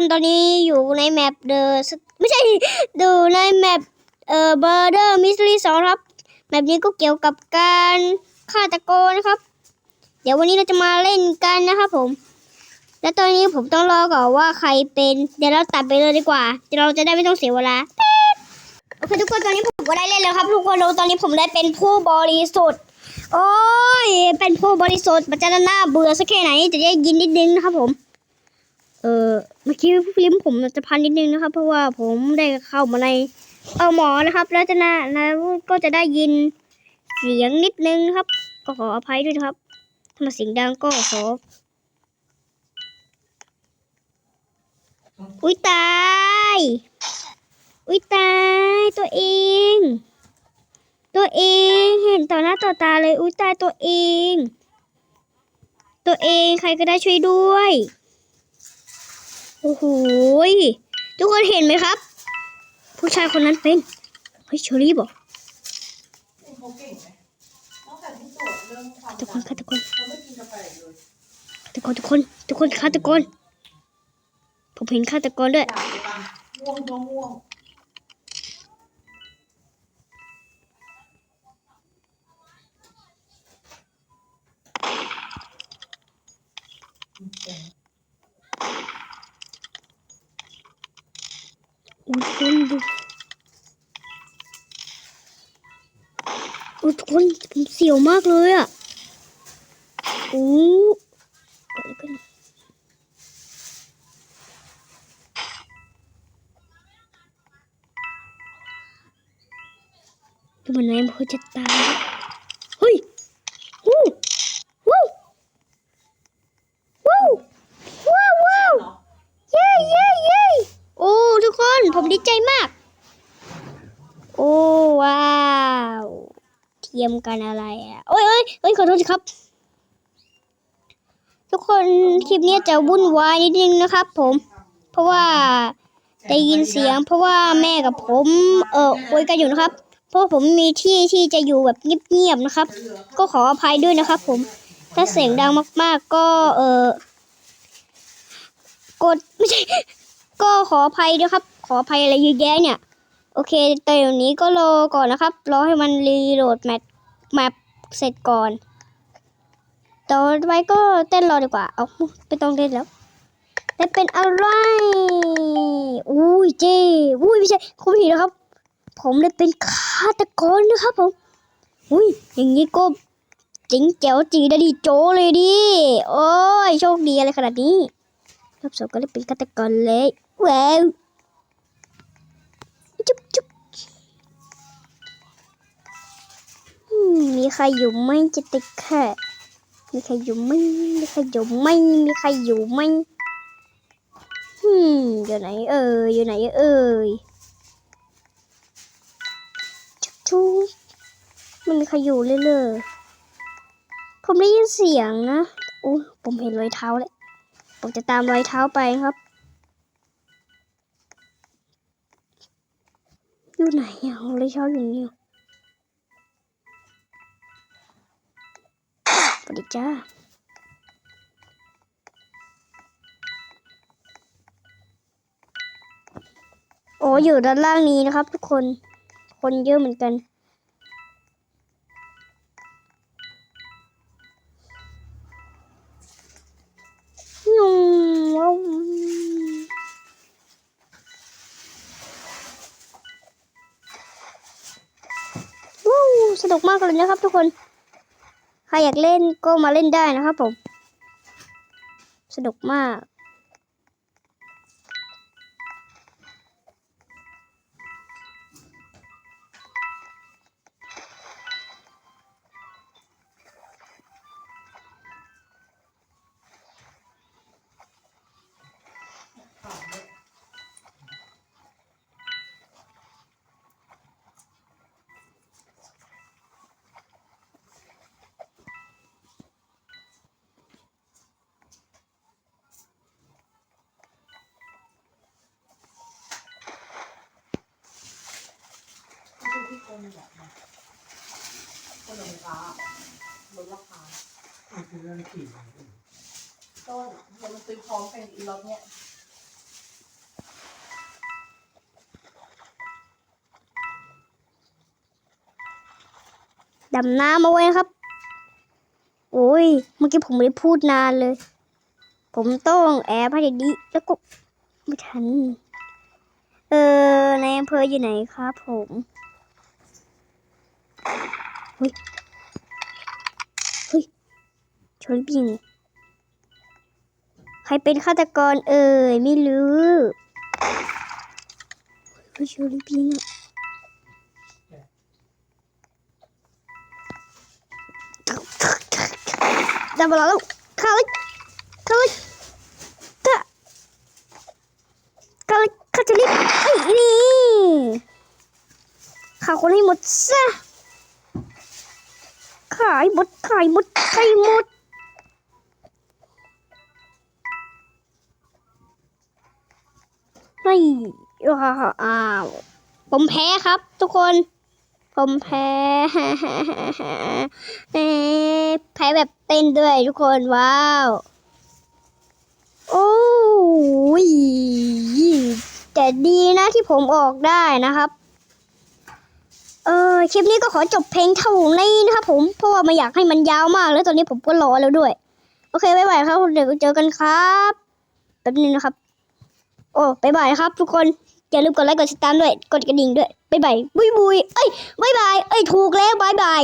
คนตอนนี้อยู่ในแมปเดอะไม่ใช่ดูในแมปเอ่อเบอร์เดอร์มิสทรีสองครับ แมปนี้ก็เกี่ยวกับการฆาตกรนะครับ เดี๋ยววันนี้เราจะมาเล่นกันนะครับผม และตอนนี้ผมต้องรอก่อนว่าใครเป็น เดี๋ยวเราตัดไปเลยดีกว่าเดี๋ยวเราจะได้ไม่ต้องเสียเวลาโอเคทุกคนตอนนี้ผมก็ได้เล่นแล้วครับ ทุกคนตอนนี้ผมได้เป็นผู้บริสุทธิ์โอ้ยเป็นผู้บริสุทธิ์มันจะน่าเบื่อสักแค่ไหนจะได้ยินนิดนึงนะครับผม เออเมื่อกี้ลิ้มผมจะพันนิดนึงนะครับ เพราะว่าผมได้เข้ามาในเอาหมอนะครับ แล้วจะนะแล้วก็จะได้ยินเสียงนิดนึงครับ ก็ขออภัยด้วยนะครับถ้ามาเสียงดังก็ขออุ้ยตายอุ้ยตายตัวเอง ตัวเองเห็นต่อหน้าต่อตาเลยอุ้ยตายตัวเอง ตัวเองใครก็ได้ช่วยด้วย โอ้โหทุกคนเห็นไหมครับ ผู้ชายคนนั้นเป็นเฮ้ยเชอรี่บอกเขาเก่งไหมตั้งแต่ที่ตรวจเรื่องความทุกคนค่ะทุกคนเขาไม่กินทุกคนทุกคนทุกคนผมเห็นฆาตกรด้วยอยากไปตามง่วงก็ง่วงอุ้ย ทุกคนดูอุ้ทุกคนผมเสียวมากเลยอะอู้เกิดอะไรขึ้นดูเหมือนนายอำเภอจะตายแล้วเฮ้ยวู้วู้วู้ว้าวว้าว เหรอ เย้เย้เย้โอ้ทุกคนผม ดีใจมาก โอ้ว้าวเทียมกันอะไรอะโอ้ยเอ้ยเอ้ยขอโทษครับทุกคนคลิปนี้จะวุ่นวายนิดนึงนะครับ ผม เพราะว่าได้ยินเสียง เพราะว่าแม่กับผมเออคุยกันอยู่นะครับ เพราะผมมีที่ที่จะอยู่แบบเงียบๆนะครับ ก็ขออภัยด้วยนะครับ ผม ถ้าเสียงดังมาก ๆ ก็เออกดไม่ใช่ ก็ขออภัยด้วยครับ ออภัยอะไรเยอะแยะเนี่ย โอเคแต่เดี๋ยวนี้ก็รอก่อนนะครับ รอให้มันรีโหลดแมปแมปเสร็จก่อนต่อไปก็เต้นรอดีกว่า เอาไม่ต้องเต้นแล้วแต่เป็นอะไร อุ้ยเจ้อุ้ยไม่ใช่คุณผีนะครับ ผมได้เป็นฆาตกรนะครับผม อุ้ยอย่างนี้ก็จิงแจ๋วจีดาดีโจเลยดิ โอ้ยโชคดีอะไรขนาดนี้รอบสองก็ได้เป็นฆาตกรเลยแวว ใครอยู่ไหมจะติดแค่มีใครอยู่ไหมมีใครอยู่ไหมมีใครอยู่ไหมอืมอยู่ไหนเอ่ยอยู่ไหนเอ่ยจุ๊บจุ๊บไม่มีใครอยู่เลยเลยผมได้ยินเสียงนะอู้ผมเห็นรอยเท้าแล้วผมจะตามรอยเท้าไปครับ อยู่ไหนอะรอยเท้าอยู่นี่ จ้าโอ้อยู่ด้านล่างนี้นะครับ ทุกคน คนเยอะเหมือนกัน ยุงว้าวสนุกมากเลยนะครับทุกคน ใครอยากเล่นก็มาเล่นได้นะครับผม สนุกมาก มีแบบขนมฟ้าลดราคามันคืเรื่องขี่ต้นเดี๋ยวมันซื้อพร้อมเป็นอีล็อตเนี่ยดำน้ำมาไว้ครับ โอ้ย เมื่อกี้ผมไม่ได้พูดนานเลย ผมต้องแอบให้ดีแล้วก็ไม่ทัน เออในอำเภออยู่ไหนครับผม เฮ้ย เฮ้ย ชนปิงใครเป็นฆาตกรเอ่ย ไม่รู้เฮ้ยชนปิงจับมาแล้วเข้าลยเข้าลยเข้าเข้าลยเข้าจะรีบเอ้ยนี่ข่าคนให้หมดซะ ขายหมดขายหมดขายหมดเฮ้ยว้าวอ้าวผมแพ้ครับ ทุกคน ผมแพ้แพ้แบบเต้นด้วยทุกคนว้าว โอ้ยแต่ดีนะที่ผมออกได้นะครับ ออคลิปนี้ก็ขอจบเพลงเท่านี้นะครับผม เพราะว่าไม่อยากให้มันยาวมาก แล้วตอนนี้ผมก็รอแล้วด้วย โอเคบ๊ายบายครับ เดี๋ยวเจอกันครับแป๊บนึงนะครับ โอ้บ๊ายบายครับ ทุกคน อย่าลืมกดไลค์กดติดตามด้วย กดกระดิ่งด้วยบ๊ายบายบุยบุยเอ้ยบ๊ายบาย เอ้ยถูกแล้วบ๊ายบาย